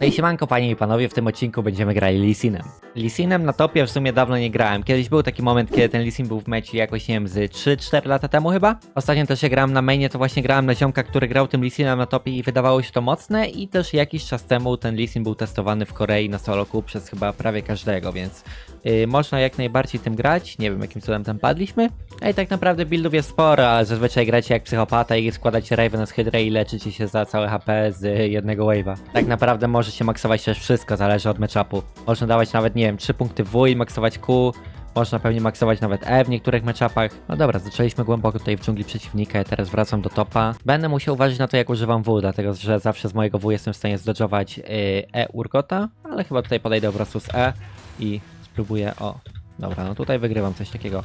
No i siemanko panie i panowie, w tym odcinku będziemy grali Lisinem. Lisinem na topie w sumie dawno nie grałem. Kiedyś był taki moment, kiedy ten Lisin był w mecie jakoś, nie wiem, z 3-4 lata temu chyba. Ostatnio też jak grałem na mainie, to właśnie grałem na ziomka, który grał tym Lisinem na topie i wydawało się to mocne i też jakiś czas temu ten Lisin był testowany w Korei na soloku przez chyba prawie każdego, więc yy, można jak najbardziej tym grać. Nie wiem jakim cudem tam padliśmy. A i tak naprawdę buildów jest sporo, ale zazwyczaj gracie jak psychopata i składacie Ravena z Hydra i leczycie się za całe HP z jednego wave'a. Tak naprawdę możecie maksować też wszystko, zależy od matchupu. Można dawać nawet, nie wiem, 3 punkty W i maksować Q, można pewnie maksować nawet E w niektórych matchupach. No dobra, zaczęliśmy głęboko tutaj w dżungli przeciwnika, teraz wracam do topa. Będę musiał uważać na to, jak używam W, dlatego że zawsze z mojego W jestem w stanie zdodżować yy, E Urgota, ale chyba tutaj podejdę po prostu z E i spróbuję, o, dobra, no tutaj wygrywam coś takiego.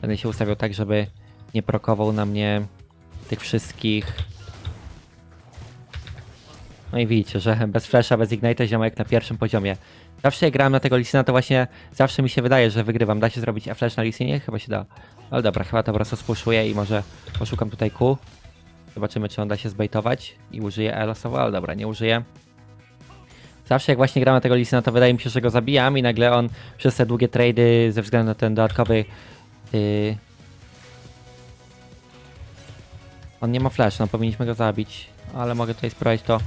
Będę się ustawiał tak, żeby nie prokował na mnie tych wszystkich. No i widzicie, że bez flasha, bez ignite'a ziomek na pierwszym poziomie. Zawsze jak grałem na tego Lisina, to właśnie zawsze mi się wydaje, że wygrywam. Da się zrobić flash na Lisinie? Chyba się da. Ale dobra, chyba to po prostu spuszuję i może poszukam tutaj Q. Zobaczymy, czy on da się zbejtować i użyję E losowo, ale dobra, nie użyję. Zawsze jak właśnie gram na tego Lisina, to wydaje mi się, że go zabijam i nagle on przez te długie trady ze względu na ten dodatkowy Yy... On nie ma flash, no powinniśmy go zabić, ale mogę tutaj spróbować to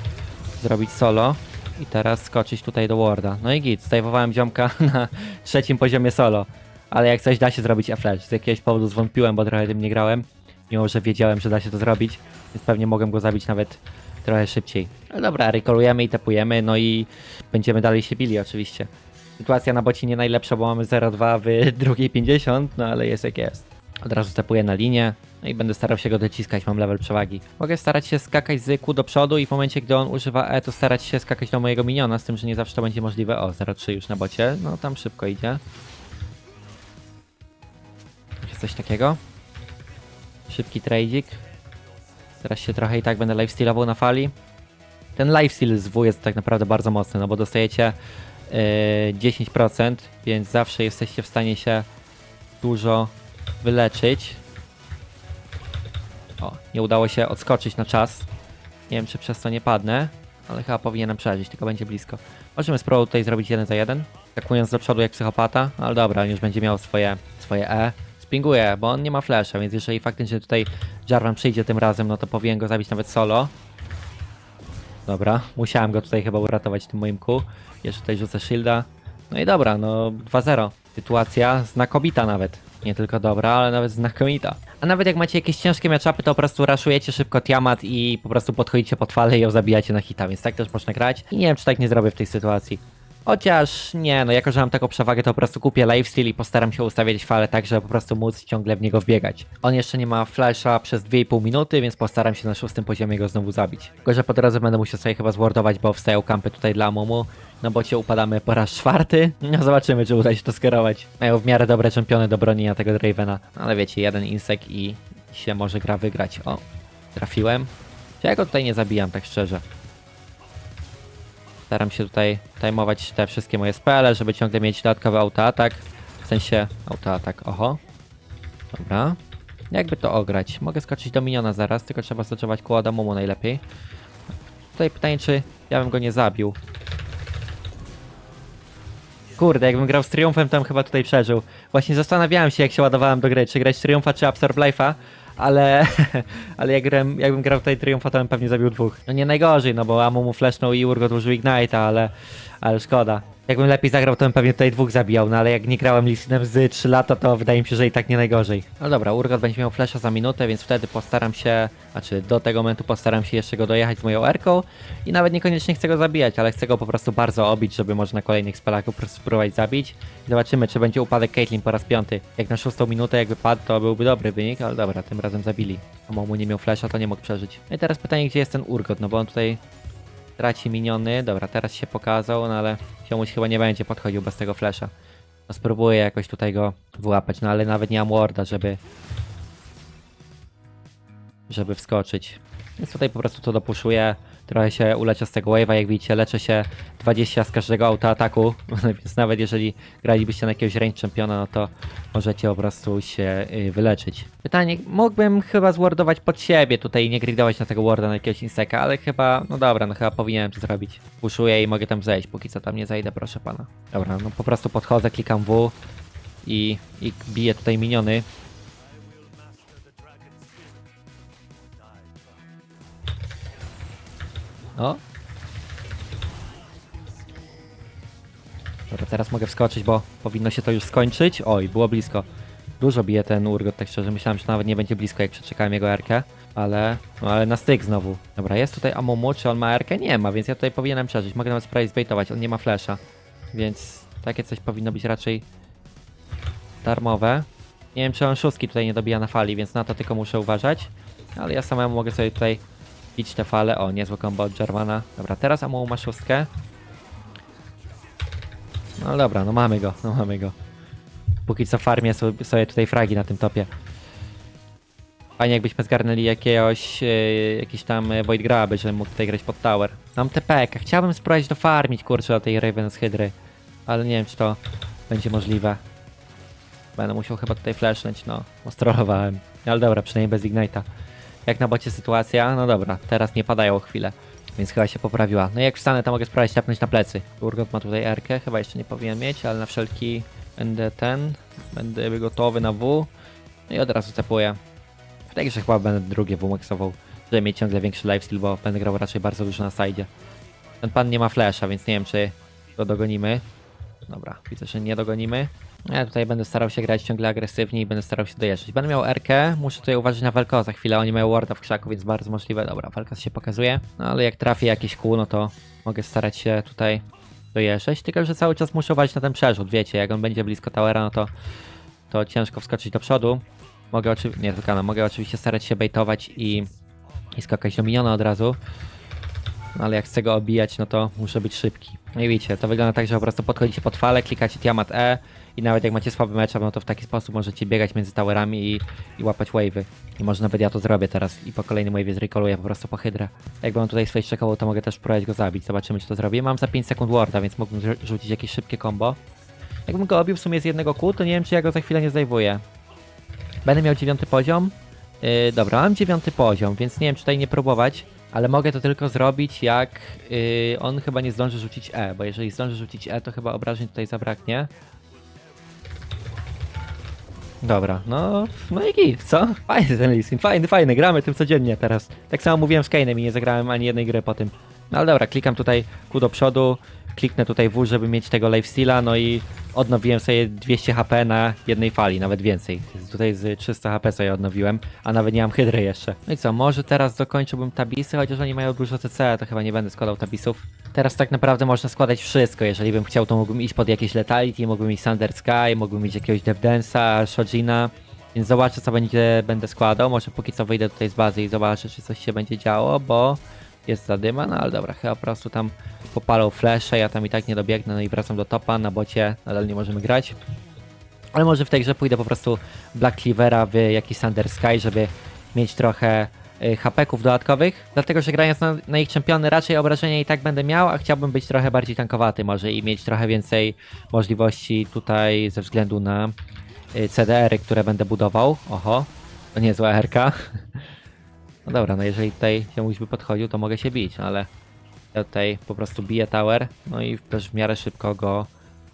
zrobić solo i teraz skoczyć tutaj do warda. No i git, zdejmowałem ziomka na trzecim poziomie solo, ale jak coś da się zrobić flash. Z jakiegoś powodu zwątpiłem, bo trochę tym nie grałem, mimo że wiedziałem, że da się to zrobić, więc pewnie mogłem go zabić nawet trochę szybciej. Ale dobra, rekolujemy i tapujemy, no i będziemy dalej się bili oczywiście. Sytuacja na bocie nie najlepsza, bo mamy 0-2 w drugiej 50, no ale jest jak jest. Od razu stepuję na linię, no i będę starał się go dociskać, mam level przewagi. Mogę starać się skakać z Q do przodu i w momencie, gdy on używa E, to starać się skakać do mojego miniona, z tym, że nie zawsze to będzie możliwe. O, 0-3 już na bocie, no tam szybko idzie. Jest coś takiego. Szybki tradezik. Teraz się trochę i tak będę lifestealował na fali. Ten lifesteal z W jest tak naprawdę bardzo mocny, no bo dostajecie yy, 10%, więc zawsze jesteście w stanie się dużo wyleczyć. O, nie udało się odskoczyć na czas. Nie wiem, czy przez to nie padnę, ale chyba powinienem przeżyć, tylko będzie blisko. Możemy spróbować tutaj zrobić jeden za jeden, skakując do przodu jak psychopata, ale dobra, on już będzie miał swoje, swoje E. Spinguję, bo on nie ma flasha, więc jeżeli faktycznie tutaj Jarvan przyjdzie tym razem, no to powinien go zabić nawet solo. Dobra, musiałem go tutaj chyba uratować tym moim Q. Jeszcze tutaj rzucę shielda. No i dobra, no 2-0. Sytuacja znakomita nawet. Nie tylko dobra, ale nawet znakomita. A nawet jak macie jakieś ciężkie matchupy, to po prostu raszujecie szybko Tiamat i po prostu podchodzicie pod falę i ją zabijacie na hita, więc tak też można grać. I nie wiem, czy tak nie zrobię w tej sytuacji. Chociaż nie, no jako, że mam taką przewagę, to po prostu kupię lifesteal i postaram się ustawiać falę tak, żeby po prostu móc ciągle w niego wbiegać. On jeszcze nie ma flasha przez 2,5 minuty, więc postaram się na szóstym poziomie go znowu zabić. Tylko, że po drodze będę musiał sobie chyba zwardować, bo wstają kampy tutaj dla Mumu. No bo cię upadamy po raz czwarty. No zobaczymy, czy uda się to skierować. Mają w miarę dobre czempiony do bronienia tego Dravena. Ale wiecie, jeden insek i się może gra wygrać. O, trafiłem. Ja go tutaj nie zabijam, tak szczerze. Staram się tutaj timeować te wszystkie moje spele, żeby ciągle mieć dodatkowy autoatak. W sensie autoatak, oho. Dobra. Jakby to ograć? Mogę skoczyć do miniona zaraz, tylko trzeba stoczować koło Adamumu najlepiej. Tutaj pytanie, czy ja bym go nie zabił. Kurde, jakbym grał z Triumfem, bym chyba tutaj przeżył. Właśnie zastanawiałem się, jak się ładowałem do gry, czy grać Triumfa, czy Absorb Life'a, ale, ale jak grałem, jakbym grał tutaj Triumfa, to bym pewnie zabił dwóch. No nie najgorzej, no bo Amumu flashnął i Urgot użył Ignite'a, ale, ale szkoda. Jakbym lepiej zagrał, to bym pewnie tutaj dwóch zabijał, no ale jak nie grałem Lisinem z 3 lata, to wydaje mi się, że i tak nie najgorzej. No dobra, Urgot będzie miał flasha za minutę, więc wtedy postaram się, znaczy do tego momentu postaram się jeszcze go dojechać z moją erką i nawet niekoniecznie chcę go zabijać, ale chcę go po prostu bardzo obić, żeby można na kolejnych spelach prostu spróbować zabić. Zobaczymy, czy będzie upadek Caitlyn po raz piąty. Jak na szóstą minutę jakby padł, to byłby dobry wynik, ale dobra, tym razem zabili. A mu nie miał flasha, to nie mógł przeżyć. No i teraz pytanie, gdzie jest ten Urgot, no bo on tutaj traci miniony. Dobra, teraz się pokazał, no ale ziomuś chyba nie będzie podchodził bez tego flasha. No spróbuję jakoś tutaj go wyłapać, no ale nawet nie mam warda, żeby żeby wskoczyć. Więc tutaj po prostu to dopuszuję. Trochę się uleczę z tego wave'a, jak widzicie, leczę się 20 z każdego autoataku, więc nawet jeżeli gralibyście na jakiegoś range championa, no to możecie po prostu się y, wyleczyć. Pytanie, mógłbym chyba zwardować pod siebie tutaj nie gridować na tego warda na jakiegoś inseka, ale chyba, no dobra, no chyba powinienem to zrobić. Puszuję i mogę tam zejść, póki co tam nie zejdę, proszę pana. Dobra, no po prostu podchodzę, klikam W i, i biję tutaj miniony. O. Dobra, teraz mogę wskoczyć, bo powinno się to już skończyć. Oj, było blisko. Dużo bije ten urgot, tak szczerze. Myślałem, że nawet nie będzie blisko, jak przeczekałem jego erkę. Ale, no ale na styk znowu. Dobra, jest tutaj Amumu, czy on ma erkę? Nie ma, więc ja tutaj powinienem przeżyć. Mogę nawet sprawdzić zbaitować, on nie ma flasha. Więc takie coś powinno być raczej darmowe. Nie wiem, czy on szóstki tutaj nie dobija na fali, więc na to tylko muszę uważać. Ale ja samemu mogę sobie tutaj bić te fale. O, niezłe combo od Jarvana. Dobra, teraz Amumu ma szóstkę. No dobra, no mamy go, no mamy go. Póki co farmię sobie, tutaj fragi na tym topie. Fajnie jakbyśmy zgarnęli jakiegoś, e, jakiś tam e, Void Graby, żebym mógł tutaj grać pod tower. Mam TPK, chciałbym spróbować dofarmić kurczę do tej Raven z Hydry. Ale nie wiem czy to będzie możliwe. Będę musiał chyba tutaj flashnąć, no. Ostrolowałem. Ale dobra, przynajmniej bez Ignite'a. Jak na bocie sytuacja? No dobra, teraz nie padają chwilę. Więc chyba się poprawiła. No i jak wstanę, to mogę spróbować tapnąć na plecy. Urgot ma tutaj Rkę, chyba jeszcze nie powinien mieć, ale na wszelki będę ten. Będę gotowy na W. No i od razu cepuję. Wydaje się, że chyba będę drugie W maxował, żeby mieć ciągle większy lifesteal, bo będę grał raczej bardzo dużo na side. Ten pan nie ma flasha, więc nie wiem, czy go dogonimy. Dobra, widzę, że nie dogonimy. Ja tutaj będę starał się grać ciągle agresywnie i będę starał się dojeżdżać. Będę miał Rkę, muszę tutaj uważać na Velko za chwilę, oni mają warda w krzaku, więc bardzo możliwe. Dobra, Velkos się pokazuje. No ale jak trafię jakiś kół, no to mogę starać się tutaj dojeżdżać, tylko że cały czas muszę uważać na ten przerzut, wiecie, jak on będzie blisko towera, no to, to ciężko wskoczyć do przodu. Mogę oczywiście, nie wykana, mogę oczywiście starać się baitować i, i skakać do miniona od razu. No ale jak chcę go obijać, no to muszę być szybki. No i widzicie, to wygląda tak, że po prostu podchodzicie pod falę, klikacie Tiamat E i nawet jak macie słaby matchup, no to w taki sposób możecie biegać między towerami i, i łapać wave'y. I może nawet ja to zrobię teraz i po kolejnym wave'ie zrecalluję po prostu po hydrę. Jakby on tutaj swoje czekał, to mogę też próbować go zabić. Zobaczymy, czy to zrobię. Mam za 5 sekund warda, więc mógłbym rzucić jakieś szybkie combo. Jakbym go obił w sumie z jednego kół, to nie wiem, czy ja go za chwilę nie zdejmuję. Będę miał dziewiąty poziom. Yy, dobra, mam dziewiąty poziom, więc nie wiem, czy tutaj nie próbować. Ale mogę to tylko zrobić, jak yy, on chyba nie zdąży rzucić E, bo jeżeli zdąży rzucić E, to chyba obrażeń tutaj zabraknie. Dobra, no, no i git, co? Fajny ten Lee Sin, fajny, fajny, gramy tym codziennie teraz. Tak samo mówiłem z Kane'em i nie zagrałem ani jednej gry po tym. No ale dobra, klikam tutaj ku do przodu, kliknę tutaj W, żeby mieć tego lifesteala, no i odnowiłem sobie 200 HP na jednej fali, nawet więcej. Tutaj z 300 HP sobie odnowiłem, a nawet nie mam hydry jeszcze. No i co, może teraz dokończyłbym tabisy, chociaż oni mają dużo CC, to chyba nie będę składał tabisów. Teraz tak naprawdę można składać wszystko, jeżeli bym chciał, to mógłbym iść pod jakieś Letality, mógłbym mieć Thunder Sky, mógłbym mieć jakiegoś Devdensa, Shojina, więc zobaczę co będzie, będę składał, może póki co wyjdę tutaj z bazy i zobaczę, czy coś się będzie działo, bo jest zadyma, no ale dobra, chyba po prostu tam popalą flesze, ja tam i tak nie dobiegnę, no i wracam do topa, na bocie nadal nie możemy grać. Ale może w tej grze pójdę po prostu Black Cleavera w jakiś Thunder Sky, żeby mieć trochę y, HP-ków dodatkowych, dlatego że grając na, na ich czempiony raczej obrażenia i tak będę miał, a chciałbym być trochę bardziej tankowaty może i mieć trochę więcej możliwości tutaj ze względu na y, CDR-y, które będę budował. Oho, to niezła RK. No dobra, no jeżeli tutaj się by podchodził, to mogę się bić, ale ja tutaj po prostu biję tower, no i też w miarę szybko go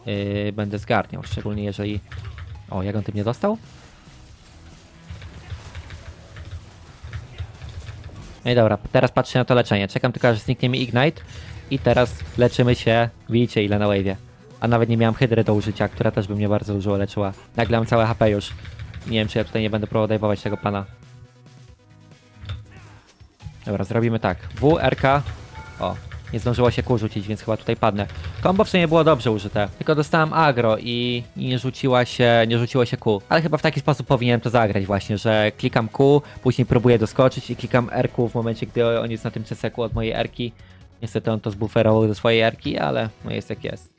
yy, będę zgarniał, szczególnie jeżeli... O, jak on tym nie dostał? No i dobra, teraz patrzę na to leczenie. Czekam tylko, aż zniknie mi Ignite i teraz leczymy się, widzicie ile na wave'ie. A nawet nie miałem hydry do użycia, która też by mnie bardzo dużo leczyła. Nagle mam całe HP już. Nie wiem, czy ja tutaj nie będę próbował dajwować tego pana. Dobra, zrobimy tak. W, RK. O, nie zdążyło się kół rzucić, więc chyba tutaj padnę. Kombo w sumie było dobrze użyte, tylko dostałem agro i, i nie rzuciła się, nie rzuciło się kół. Ale chyba w taki sposób powinienem to zagrać właśnie, że klikam Q, później próbuję doskoczyć i klikam RQ w momencie, gdy on jest na tym ceseku od mojej erki. Niestety on to zbuferował do swojej erki, ale no jest jak jest.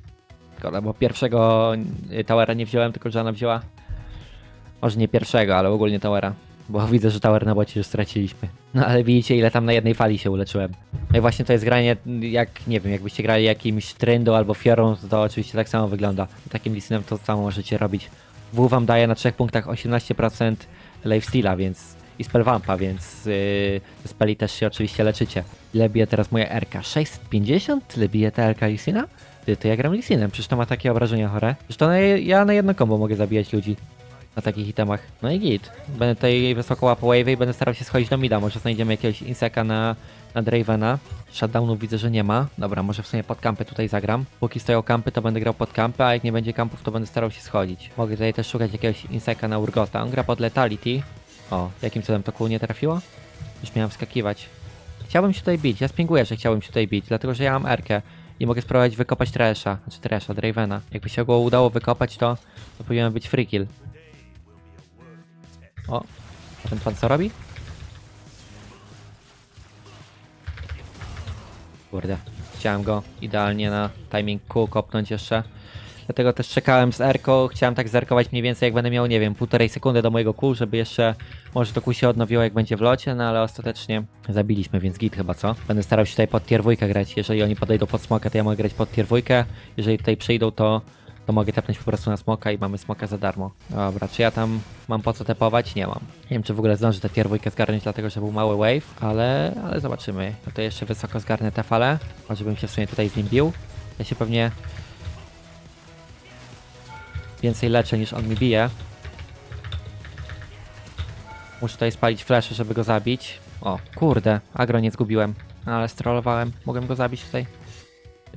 Szkoda, bo pierwszego towera nie wziąłem, tylko że ona wzięła. Może nie pierwszego, ale ogólnie towera. Bo widzę, że tower na bocie już straciliśmy. No ale widzicie, ile tam na jednej fali się uleczyłem. No i właśnie to jest granie, jak, nie wiem, jakbyście grali jakimś Tryndo albo Fiorą, to, to oczywiście tak samo wygląda. Takim Lisinem to samo możecie robić. W wam daje na trzech punktach 18% lifesteala, więc i spellvampa, więc yy, speli też się oczywiście leczycie. Ile bije teraz moja RK? 650? Tyle bije ta RK Lisina? Ty, to ja gram Lisinem, przecież to ma takie obrażenia chore. Przecież to na, ja na jedno combo mogę zabijać ludzi na takich itemach. No i git. Będę tutaj wysoko łapał wave i będę starał się schodzić do mida. Może znajdziemy jakiegoś inseka na, na Dravena. Shutdownów widzę, że nie ma. Dobra, może w sumie pod kampy tutaj zagram. Póki stoją kampy, to będę grał pod kampy, a jak nie będzie kampów, to będę starał się schodzić. Mogę tutaj też szukać jakiegoś inseka na Urgota. On gra pod Letality. O, jakim cudem to kół nie trafiło? Już miałem wskakiwać. Chciałbym się tutaj bić. Ja spinguję, że chciałbym się tutaj bić, dlatego że ja mam Erkę. I mogę spróbować wykopać Tresha, znaczy Tresha, Dravena. Jakby się go udało wykopać, to, to powinien być free kill. O, a ten pan co robi? Kurde, chciałem go idealnie na timing Q kopnąć jeszcze. Dlatego też czekałem z Erką, chciałem tak zerkować mniej więcej jak będę miał, nie wiem, półtorej sekundy do mojego kół, żeby jeszcze może to kół się odnowiło jak będzie w locie, no ale ostatecznie zabiliśmy, więc git chyba, co? Będę starał się tutaj pod tier grać, jeżeli oni podejdą pod smoka, to ja mogę grać pod tier jeżeli tutaj przyjdą, to to mogę tepnąć po prostu na smoka i mamy smoka za darmo. Dobra, czy ja tam mam po co tepować? Nie mam. Nie wiem, czy w ogóle zdążę tę tier zgarnąć, dlatego że był mały wave, ale, ale zobaczymy. No to jeszcze wysoko zgarnę te fale, może bym się w sumie tutaj z nim bił. Ja się pewnie więcej leczę niż on mi bije. Muszę tutaj spalić flesze, żeby go zabić. O, kurde, agro nie zgubiłem, ale strollowałem. Mogłem go zabić tutaj.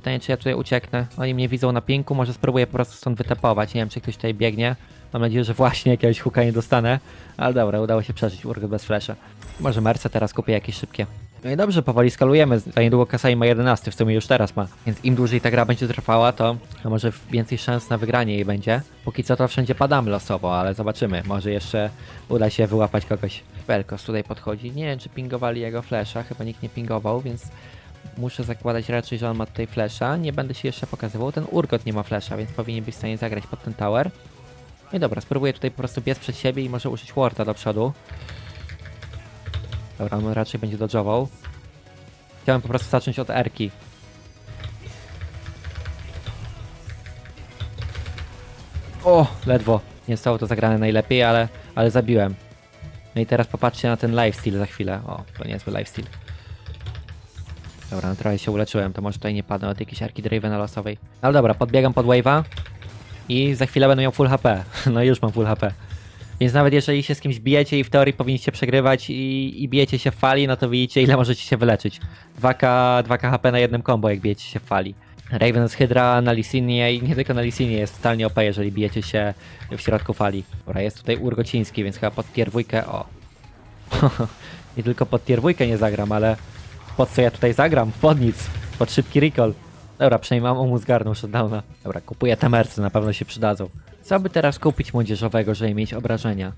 Pytanie, czy ja tutaj ucieknę. Oni mnie widzą na pinku, może spróbuję po prostu stąd wytepować. Nie wiem, czy ktoś tutaj biegnie. Mam nadzieję, że właśnie jakiegoś huka nie dostanę. Ale dobra, udało się przeżyć urgot bez flasha. Może merce teraz kupię jakieś szybkie. No i dobrze, powoli skalujemy. Za niedługo Kasai ma 11, w sumie już teraz ma. Więc im dłużej ta gra będzie trwała, to może więcej szans na wygranie jej będzie. Póki co to wszędzie padamy losowo, ale zobaczymy. Może jeszcze uda się wyłapać kogoś. Velkos tutaj podchodzi. Nie wiem, czy pingowali jego flasha. Chyba nikt nie pingował, więc muszę zakładać raczej, że on ma tutaj flasha. Nie będę się jeszcze pokazywał. Ten Urgot nie ma flasha, więc powinien być w stanie zagrać pod ten tower. No i dobra, spróbuję tutaj po prostu biec przed siebie i może użyć warda do przodu. Dobra, on raczej będzie dodżował. Chciałem po prostu zacząć od Erki. O, ledwo. Nie zostało to zagrane najlepiej, ale, ale zabiłem. No i teraz popatrzcie na ten lifesteal za chwilę. O, to niezły lifesteal. Dobra, no trochę się uleczyłem, to może tutaj nie padnę od jakiejś Arki Draven losowej. Ale dobra, podbiegam pod wave'a i za chwilę będę miał full HP. No już mam full HP. Więc nawet jeżeli się z kimś bijecie i w teorii powinniście przegrywać i, i bijecie się w fali, no to widzicie ile możecie się wyleczyć. 2K, 2K HP na jednym combo jak bijecie się w fali. Raven z Hydra na Lisinie i nie tylko na Lisinie jest totalnie OP, jeżeli bijecie się w środku fali. Dobra, jest tutaj Urgociński, więc chyba pod tier o. nie tylko pod tier nie zagram, ale pod co ja tutaj zagram? Pod nic. Pod szybki recall. Dobra, przynajmniej mam mu zgarnął shutdowna. Dobra, kupuję te mercy, na pewno się przydadzą. Co by teraz kupić młodzieżowego, żeby mieć obrażenia?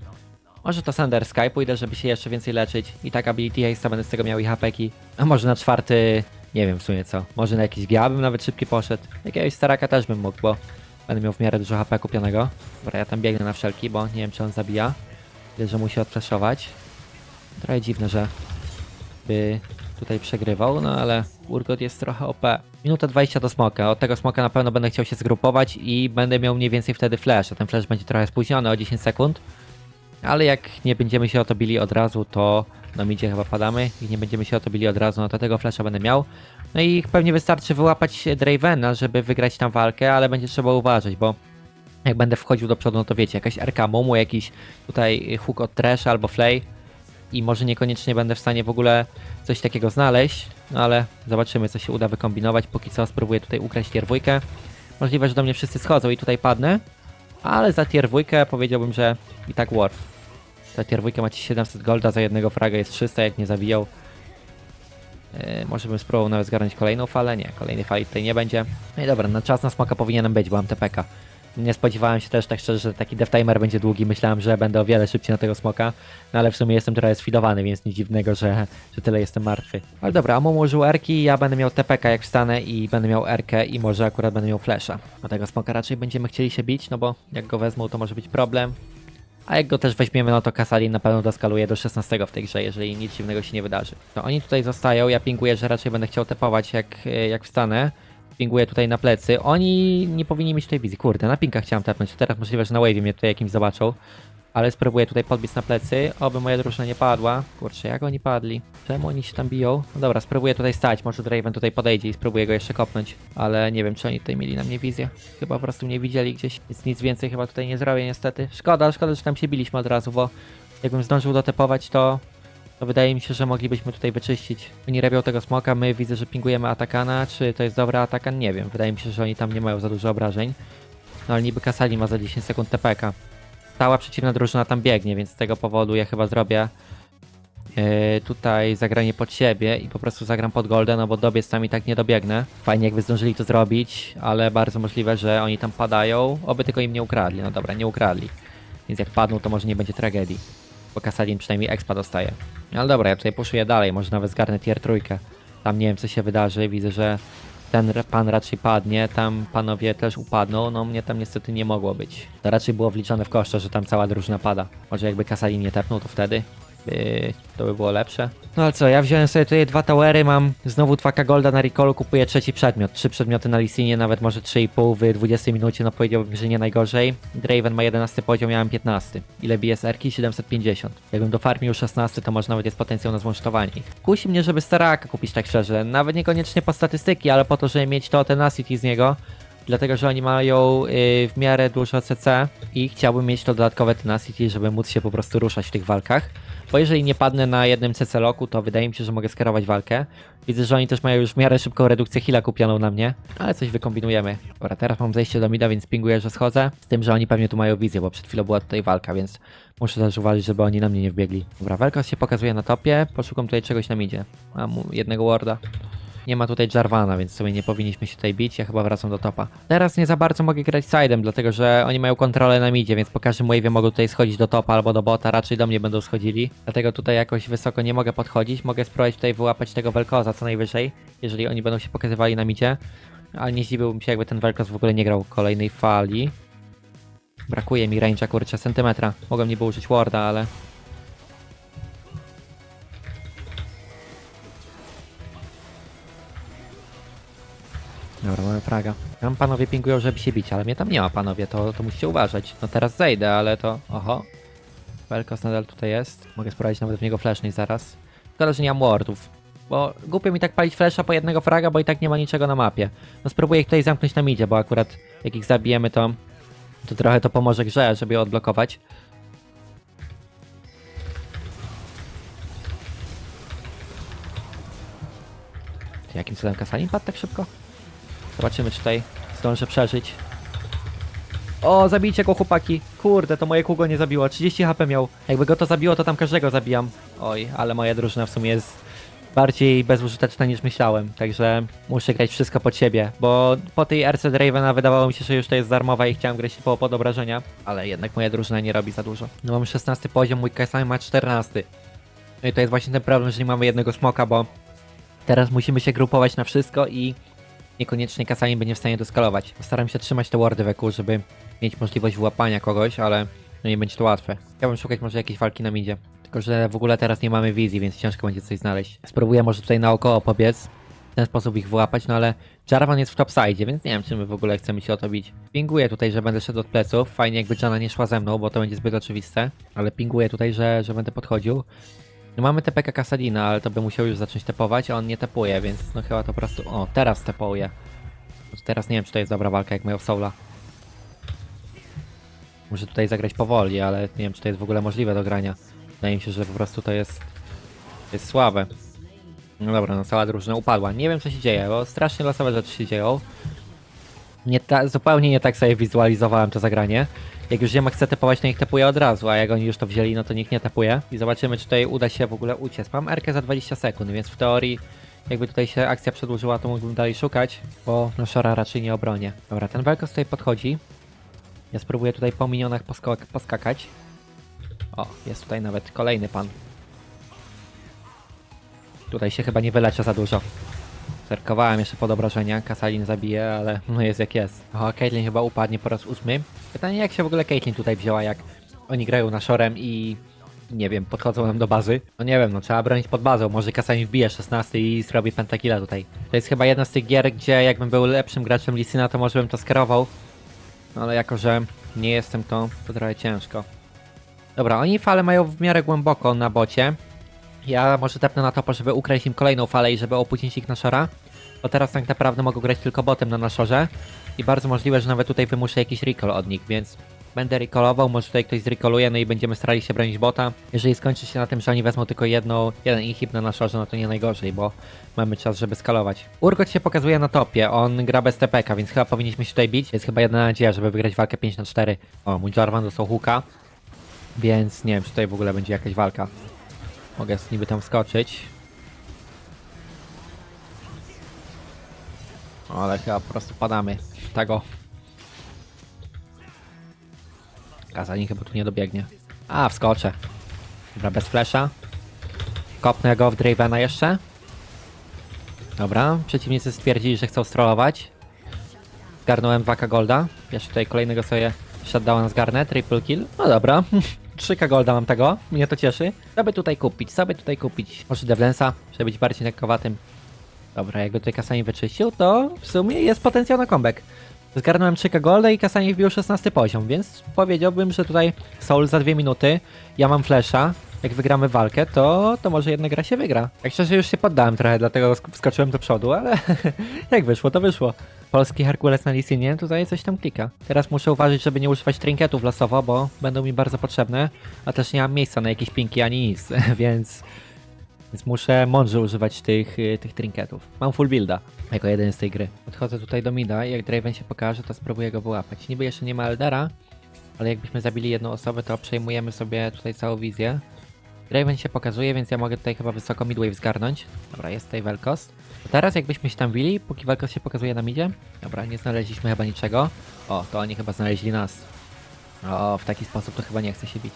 Może to Thunder Sky pójdę, żeby się jeszcze więcej leczyć. I tak ability haste będę z tego miał i hapeki. A może na czwarty... Nie wiem w sumie co. Może na jakiś GA bym nawet szybki poszedł. Jakiegoś staraka też bym mógł, bo będę miał w miarę dużo HP kupionego. Dobra, ja tam biegnę na wszelki, bo nie wiem czy on zabija. Widzę, że musi odflashować. Trochę dziwne, że by tutaj przegrywał, no ale Urgot jest trochę OP. Minuta 20 do smoka. Od tego smoka na pewno będę chciał się zgrupować i będę miał mniej więcej wtedy flash. A ten flash będzie trochę spóźniony o 10 sekund. Ale jak nie będziemy się o to bili od razu, to no midzie chyba padamy. I nie będziemy się o to bili od razu, no to tego flasha będę miał. No i pewnie wystarczy wyłapać Dravena, żeby wygrać tam walkę, ale będzie trzeba uważać, bo jak będę wchodził do przodu, no to wiecie, jakaś RK Momu, jakiś tutaj hook od Trash albo Flay i może niekoniecznie będę w stanie w ogóle coś takiego znaleźć, no ale zobaczymy co się uda wykombinować. Póki co spróbuję tutaj ukraść tier. Możliwe, że do mnie wszyscy schodzą i tutaj padnę, ale za tier powiedziałbym, że i tak worth. Za tier dwójkę macie 700 golda, za jednego fraga jest 300, jak nie zawijał. Yy, może bym spróbował nawet zgarnąć kolejną falę, nie, kolejnej fali tutaj nie będzie. No i dobra, na czas na smoka powinienem być, bo mam TPK. Nie spodziewałem się też tak szczerze, że taki dev timer będzie długi. Myślałem, że będę o wiele szybciej na tego smoka. No ale w sumie jestem trochę sfidowany, więc nic dziwnego, że, że tyle jestem martwy. Ale dobra, Amumu użył Erki, ja będę miał TPK jak wstanę i będę miał Erkę i może akurat będę miał flasha. Do tego smoka raczej będziemy chcieli się bić, no bo jak go wezmą to może być problem. A jak go też weźmiemy, no to Kasadin na pewno doskaluje do 16 w tej grze, jeżeli nic dziwnego się nie wydarzy. To oni tutaj zostają, ja pinguję, że raczej będę chciał tepować jak, jak wstanę. Pinguję tutaj na plecy. Oni nie powinni mieć tutaj wizji. Kurde, na pinkach chciałem tepnąć. Teraz możliwe, że na wave mnie tutaj jakimś zobaczą. Ale spróbuję tutaj podbić na plecy, oby moja drużyna nie padła. Kurczę, jak oni padli? Czemu oni się tam biją? No dobra, spróbuję tutaj stać, może Draven tutaj podejdzie i spróbuję go jeszcze kopnąć. Ale nie wiem, czy oni tutaj mieli na mnie wizję. Chyba po prostu mnie widzieli gdzieś, więc nic więcej chyba tutaj nie zrobię niestety. Szkoda, szkoda, że tam się biliśmy od razu, bo jakbym zdążył dotepować, to... To wydaje mi się, że moglibyśmy tutaj wyczyścić. Oni robią tego smoka, my widzę, że pingujemy atakana. Czy to jest dobra atakan? Nie wiem. Wydaje mi się, że oni tam nie mają za dużo obrażeń. No ale niby Kasali ma za 10 sekund TPK cała przeciwna drużyna tam biegnie, więc z tego powodu ja chyba zrobię yy, tutaj zagranie pod siebie i po prostu zagram pod golden, no bo dobiec tam i tak nie dobiegnę. Fajnie jakby zdążyli to zrobić, ale bardzo możliwe, że oni tam padają, oby tylko im nie ukradli. No dobra, nie ukradli. Więc jak padną, to może nie będzie tragedii. Bo Kasadin przynajmniej expa dostaje. Ale dobra, ja tutaj puszuję dalej, może nawet zgarnę tier trójkę. Tam nie wiem co się wydarzy, widzę, że ten pan raczej padnie, tam panowie też upadną, no mnie tam niestety nie mogło być. To raczej było wliczone w koszta, że tam cała drużyna pada. Może jakby Kasalin nie tepnął, to wtedy to by było lepsze. No ale co, ja wziąłem sobie tutaj dwa towery, mam znowu 2k golda na recallu, kupuję trzeci przedmiot. Trzy przedmioty na Lisinie, nawet może 3,5 w 20 minucie, no powiedziałbym, że nie najgorzej. Draven ma 11 poziom, ja mam 15. Ile bije serki? 750. Jakbym dofarmił 16, to może nawet jest potencjał na złącztowanie. Kusi mnie, żeby Staraka kupić tak szczerze. Nawet niekoniecznie po statystyki, ale po to, żeby mieć to tenacity z niego. Dlatego, że oni mają y, w miarę dużo CC i chciałbym mieć to dodatkowe tenacity, żeby móc się po prostu ruszać w tych walkach. Bo jeżeli nie padnę na jednym CC loku, to wydaje mi się, że mogę skierować walkę. Widzę, że oni też mają już w miarę szybką redukcję heala kupioną na mnie, ale coś wykombinujemy. Dobra, teraz mam zejście do mida, więc pinguję, że schodzę. Z tym, że oni pewnie tu mają wizję, bo przed chwilą była tutaj walka, więc muszę też uważać, żeby oni na mnie nie wbiegli. Dobra, Velkos się pokazuje na topie, poszukam tutaj czegoś na midzie. Mam jednego warda. Nie ma tutaj Jarvana, więc sobie nie powinniśmy się tutaj bić. Ja chyba wracam do topa. Teraz nie za bardzo mogę grać sidem, dlatego że oni mają kontrolę na midzie, więc po każdym wave'ie mogą tutaj schodzić do topa albo do bota. Raczej do mnie będą schodzili. Dlatego tutaj jakoś wysoko nie mogę podchodzić. Mogę spróbować tutaj wyłapać tego Velkoza co najwyżej, jeżeli oni będą się pokazywali na midzie. Ale nie zdziwiłbym się, jakby ten Velkoz w ogóle nie grał kolejnej fali. Brakuje mi range'a, kurczę, centymetra. Mogłem niby użyć warda, ale Dobra, mamy fraga. Tam panowie pingują, żeby się bić, ale mnie tam nie ma panowie, to, to musicie uważać. No teraz zejdę, ale to... Oho. Velkos nadal tutaj jest. Mogę sprawdzić nawet w niego flashnej zaraz. Szkoda, że nie mam wardów. Bo głupio mi tak palić flasha po jednego fraga, bo i tak nie ma niczego na mapie. No spróbuję ich tutaj zamknąć na midzie, bo akurat jak ich zabijemy, to, to trochę to pomoże grze, żeby je odblokować. Jakim cudem Kasalin padł tak szybko? Zobaczymy, czy tutaj zdążę przeżyć. O, zabijcie go chłopaki. Kurde, to moje kółko nie zabiło. 30 HP miał. Jakby go to zabiło, to tam każdego zabijam. Oj, ale moja drużyna w sumie jest bardziej bezużyteczna niż myślałem. Także muszę grać wszystko pod siebie. Bo po tej RC Dravena wydawało mi się, że już to jest darmowa i chciałem grać po pod obrażenia. Ale jednak moja drużyna nie robi za dużo. No mam 16 poziom, mój KSI ma 14. No i to jest właśnie ten problem, że nie mamy jednego smoka, bo teraz musimy się grupować na wszystko i niekoniecznie kasami będzie w stanie doskalować. Staram się trzymać te wardy wokół, żeby mieć możliwość wyłapania kogoś, ale no nie będzie to łatwe. Chciałbym szukać może jakiejś walki na midzie. Tylko, że w ogóle teraz nie mamy wizji, więc ciężko będzie coś znaleźć. Spróbuję może tutaj naokoło pobiec, w ten sposób ich wyłapać, no ale Jarvan jest w topside, więc nie wiem, czy my w ogóle chcemy się o to bić. Pinguję tutaj, że będę szedł od pleców. Fajnie jakby Jana nie szła ze mną, bo to będzie zbyt oczywiste. Ale pinguję tutaj, że, że będę podchodził. No mamy TPK Kasadina, ale to by musiał już zacząć tepować, a on nie tepuje, więc no chyba to po prostu... O, teraz tepuje. To Teraz nie wiem, czy to jest dobra walka, jak mają Soula. Muszę tutaj zagrać powoli, ale nie wiem, czy to jest w ogóle możliwe do grania. Wydaje mi się, że po prostu to jest... Jest słabe. No dobra, no cała drużyna upadła. Nie wiem, co się dzieje, bo strasznie losowe rzeczy się dzieją. Nie ta, zupełnie nie tak sobie wizualizowałem to zagranie. Jak już wiem, jak chcę tepować, to niech tepuje od razu, a jak oni już to wzięli, no to nikt nie tepuje. I zobaczymy, czy tutaj uda się w ogóle uciec. Mam Erkę za 20 sekund, więc w teorii, jakby tutaj się akcja przedłużyła, to mógłbym dalej szukać, bo no Shora raczej nie obronię. Dobra, ten Velkos tutaj podchodzi. Ja spróbuję tutaj po minionach poskak poskakać. O, jest tutaj nawet kolejny pan. Tutaj się chyba nie wyleczę za dużo. Zerkowałem jeszcze pod obrażenia, Kasalin zabije, ale no jest jak jest. O, Caitlyn chyba upadnie po raz ósmy. Pytanie jak się w ogóle Caitlyn tutaj wzięła, jak oni grają na szorem i nie wiem, podchodzą nam do bazy. No nie wiem, no trzeba bronić pod bazą. Może Kasami wbije 16 i zrobi pentakilla tutaj. To jest chyba jedna z tych gier, gdzie jakbym był lepszym graczem Lisyna, to może bym to skierował. No ale jako, że nie jestem, to, to trochę ciężko. Dobra, oni falę mają w miarę głęboko na bocie. Ja może tepnę na topo, żeby ukraść im kolejną falę i żeby opóźnić ich na szora. Bo teraz tak naprawdę mogą grać tylko botem na naszorze. I bardzo możliwe, że nawet tutaj wymuszę jakiś recall od nich, więc będę recallował, może tutaj ktoś zrecoluje, no i będziemy starali się bronić bota. Jeżeli skończy się na tym, że oni wezmą tylko jedną, jeden inhib na naszorze, no to nie najgorzej, bo mamy czas, żeby skalować. Urgot się pokazuje na topie, on gra bez TPK, więc chyba powinniśmy się tutaj bić. Jest chyba jedna nadzieja, żeby wygrać walkę 5 na 4. O, mój Jarvan dostał hooka, więc nie wiem, czy tutaj w ogóle będzie jakaś walka. Mogę niby tam wskoczyć. Ale chyba po prostu padamy. Tego. Kazani chyba tu nie dobiegnie. A, wskoczę. Dobra, bez flesza. Kopnę go w Dravena jeszcze. Dobra, przeciwnicy stwierdzili, że chcą strollować. Zgarnąłem 2k golda. Jeszcze tutaj kolejnego sobie shutdowna zgarnę, triple kill. No dobra, 3k golda mam tego, mnie to cieszy. Co by tutaj kupić, co by tutaj kupić? Może Devlensa, żeby być bardziej lekkowatym. Dobra, jak go tutaj Kasani wyczyścił, to w sumie jest potencjał na comeback. Zgarnąłem 3k golda i Kasani wbił 16 poziom, więc powiedziałbym, że tutaj Soul za 2 minuty, ja mam flesza, jak wygramy walkę, to, to może jedna gra się wygra. Jak szczerze już się poddałem trochę, dlatego sk- wskoczyłem do przodu, ale jak wyszło, to wyszło. Polski Herkules na Lisynie tutaj coś tam klika. Teraz muszę uważać, żeby nie używać trinketów losowo, bo będą mi bardzo potrzebne, a też nie mam miejsca na jakieś pinki ani nic, więc... Więc muszę mądrze używać tych, y, tych trinketów. Mam full builda, jako jeden z tej gry. Podchodzę tutaj do mida i jak Draven się pokaże, to spróbuję go wyłapać. Niby jeszcze nie ma Eldera, ale jakbyśmy zabili jedną osobę, to przejmujemy sobie tutaj całą wizję. Draven się pokazuje, więc ja mogę tutaj chyba wysoko midwave zgarnąć. Dobra, jest tutaj Velkost. Teraz jakbyśmy się tam bili, póki Velkost się pokazuje na midzie. Dobra, nie znaleźliśmy chyba niczego. O, to oni chyba znaleźli nas. O, w taki sposób to chyba nie chce się bić.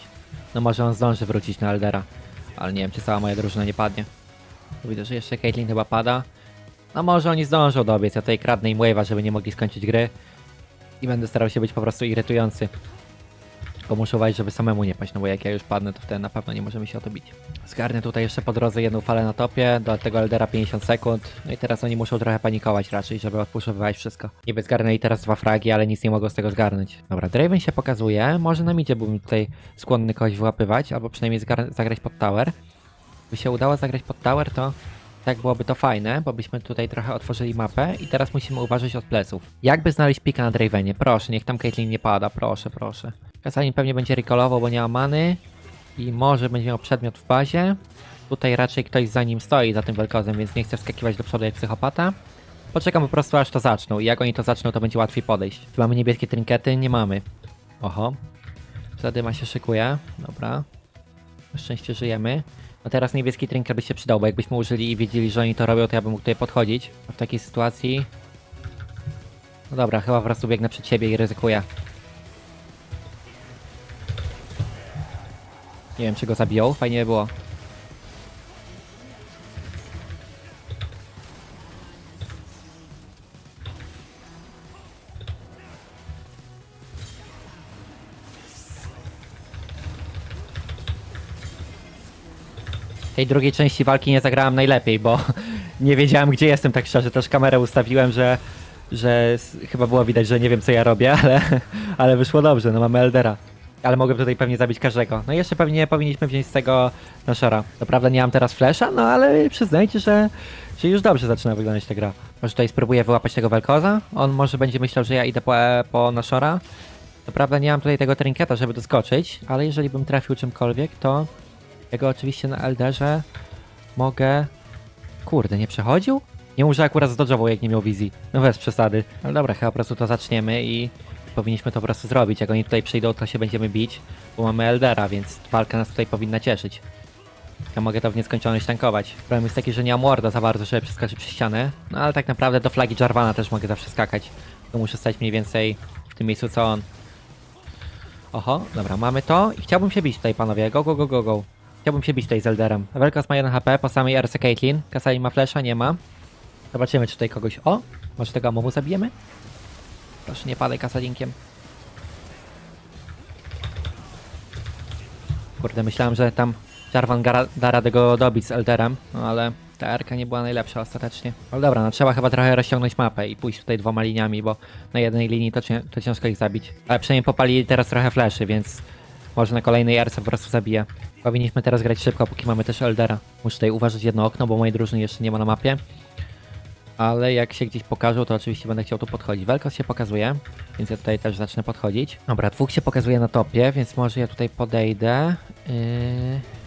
No może on zdąży wrócić na Eldera. Ale nie wiem, czy cała moja drużyna nie padnie. Widzę, że jeszcze Caitlyn chyba pada. No może oni zdążą dobiec, ja tutaj kradnę im wave'a, żeby nie mogli skończyć gry. I będę starał się być po prostu irytujący. Tylko muszę żeby samemu nie paść, no bo jak ja już padnę, to wtedy na pewno nie możemy się o to bić. Zgarnę tutaj jeszcze po drodze jedną falę na topie, do tego Eldera 50 sekund. No i teraz oni muszą trochę panikować raczej, żeby odpuszowywać wszystko. Niby zgarnęli teraz dwa fragi, ale nic nie mogą z tego zgarnąć. Dobra, Draven się pokazuje, może na midzie byłbym tutaj skłonny kogoś wyłapywać, albo przynajmniej zagrać pod tower. By się udało zagrać pod tower, to tak byłoby to fajne, bo byśmy tutaj trochę otworzyli mapę i teraz musimy uważać od pleców. Jakby znaleźć pika na Dravenie? Proszę, niech tam Caitlyn nie pada, proszę, proszę. Kasalin pewnie będzie recallował, bo nie ma many i może będzie miał przedmiot w bazie. Tutaj raczej ktoś za nim stoi, za tym Velkozem, więc nie chcę wskakiwać do przodu jak psychopata. Poczekam po prostu aż to zaczną i jak oni to zaczną, to będzie łatwiej podejść. Czy mamy niebieskie trinkety? Nie mamy. Oho. Zadyma się szykuje. Dobra. Na szczęście żyjemy. No teraz niebieski trinket by się przydał, bo jakbyśmy użyli i wiedzieli, że oni to robią, to ja bym mógł tutaj podchodzić. A w takiej sytuacji... No dobra, chyba po prostu biegnę przed siebie i ryzykuję. Nie wiem, czy go zabiją. Fajnie by było. Tej drugiej części walki nie zagrałem najlepiej, bo nie wiedziałem gdzie jestem tak szczerze. Też kamerę ustawiłem, że, że chyba było widać, że nie wiem co ja robię, ale, ale wyszło dobrze, no mamy Eldera. Ale mogłem tutaj pewnie zabić każdego. No i jeszcze pewnie powinniśmy wziąć z tego naszara. Co prawda nie mam teraz flesza, no ale przyznajcie, że, że już dobrze zaczyna wyglądać ta gra. Może tutaj spróbuję wyłapać tego Velkoza. On może będzie myślał, że ja idę po, po naszora. Co prawda nie mam tutaj tego trinketa, żeby doskoczyć, ale jeżeli bym trafił czymkolwiek, to ja go oczywiście na Elderze mogę... Kurde, nie przechodził? Nie może akurat zdodżował, jak nie miał wizji. No bez przesady. Ale dobra, chyba po prostu to zaczniemy i powinniśmy to po prostu zrobić. Jak oni tutaj przyjdą, to się będziemy bić, bo mamy Eldera, więc walka nas tutaj powinna cieszyć. Ja mogę to w nieskończoność tankować. Problem jest taki, że nie mam warda za bardzo, żeby przeskoczyć przez ścianę. No ale tak naprawdę do flagi Jarvana też mogę zawsze skakać. To muszę stać mniej więcej w tym miejscu co on. Oho, dobra, mamy to i chciałbym się bić tutaj, panowie. Go, go, go, go, go. Chciałbym się bić tutaj z Elderem. Velkas ma 1 HP po samej RC Caitlyn. Kasali ma flesza, nie ma. Zobaczymy, czy tutaj kogoś... O! Może tego Amumu zabijemy? Proszę, nie padaj Kasalinkiem. Kurde, myślałem, że tam Jarvan da radę go dobić z Elderem, no ale ta Erka nie była najlepsza ostatecznie. Ale dobra, no trzeba chyba trochę rozciągnąć mapę i pójść tutaj dwoma liniami, bo na jednej linii to, to ciężko ich zabić. Ale przynajmniej popalili teraz trochę fleszy, więc może na kolejnej Erce po prostu zabije. Powinniśmy teraz grać szybko, póki mamy też Eldera. Muszę tutaj uważać jedno okno, bo mojej drużyny jeszcze nie ma na mapie. Ale jak się gdzieś pokażą, to oczywiście będę chciał tu podchodzić. Velkos się pokazuje, więc ja tutaj też zacznę podchodzić. Dobra, dwóch się pokazuje na topie, więc może ja tutaj podejdę. Yy,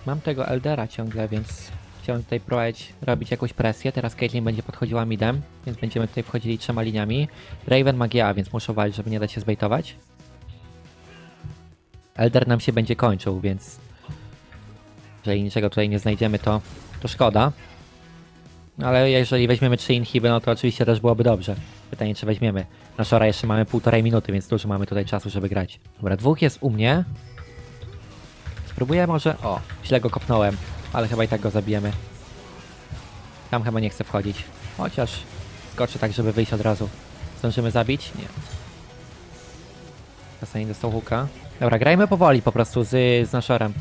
mam tego Eldera ciągle, więc chciałem tutaj próbować robić jakąś presję. Teraz Caitlyn będzie podchodziła midem, więc będziemy tutaj wchodzili trzema liniami. Raven ma GA, więc muszę walczyć, żeby nie dać się zbejtować. Elder nam się będzie kończył, więc jeżeli niczego tutaj nie znajdziemy, to, to szkoda. Ale jeżeli weźmiemy trzy inhiby, no to oczywiście też byłoby dobrze. Pytanie, czy weźmiemy. Na Shora jeszcze mamy półtorej minuty, więc dużo mamy tutaj czasu, żeby grać. Dobra, dwóch jest u mnie. Spróbuję może... O, źle go kopnąłem, ale chyba i tak go zabijemy. Tam chyba nie chce wchodzić. Chociaż skoczy tak, żeby wyjść od razu. Zdążymy zabić? Nie. Kasanie dostał huka. Dobra, grajmy powoli po prostu z, z.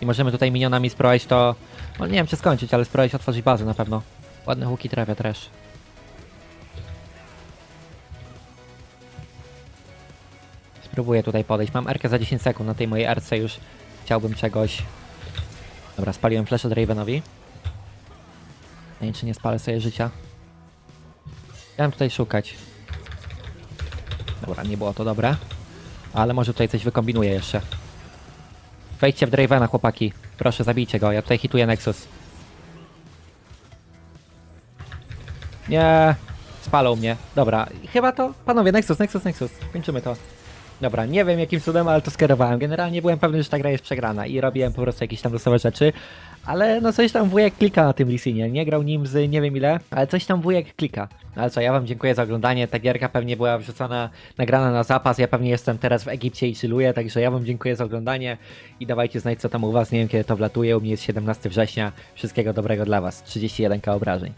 I możemy tutaj minionami spróbować to... No nie wiem czy skończyć, ale spróbować otworzyć bazę na pewno. Ładne huki trafia też. Spróbuję tutaj podejść. Mam Rkę za 10 sekund. Na tej mojej Rce już chciałbym czegoś... Dobra, spaliłem flash od Ravenowi. Nie wiem, czy nie spalę sobie życia. Chciałem tutaj szukać. Dobra, nie było to dobre. Ale może tutaj coś wykombinuję jeszcze. Wejdźcie w Dravena, chłopaki. Proszę, zabijcie go. Ja tutaj hituję Nexus. Nie, spalą mnie. Dobra, chyba to, panowie, Nexus, Nexus, Nexus. Kończymy to. Dobra, nie wiem jakim cudem, ale to skierowałem. Generalnie byłem pewny, że ta gra jest przegrana i robiłem po prostu jakieś tam losowe rzeczy. Ale no coś tam wujek klika na tym Lisinie. Nie grał nim z nie wiem ile, ale coś tam wujek klika. No ale co, ja wam dziękuję za oglądanie. Ta gierka pewnie była wrzucona, nagrana na zapas. Ja pewnie jestem teraz w Egipcie i chilluję, także ja wam dziękuję za oglądanie i dawajcie znać co tam u was. Nie wiem kiedy to wlatuje, u mnie jest 17 września. Wszystkiego dobrego dla was. 31k obrażeń.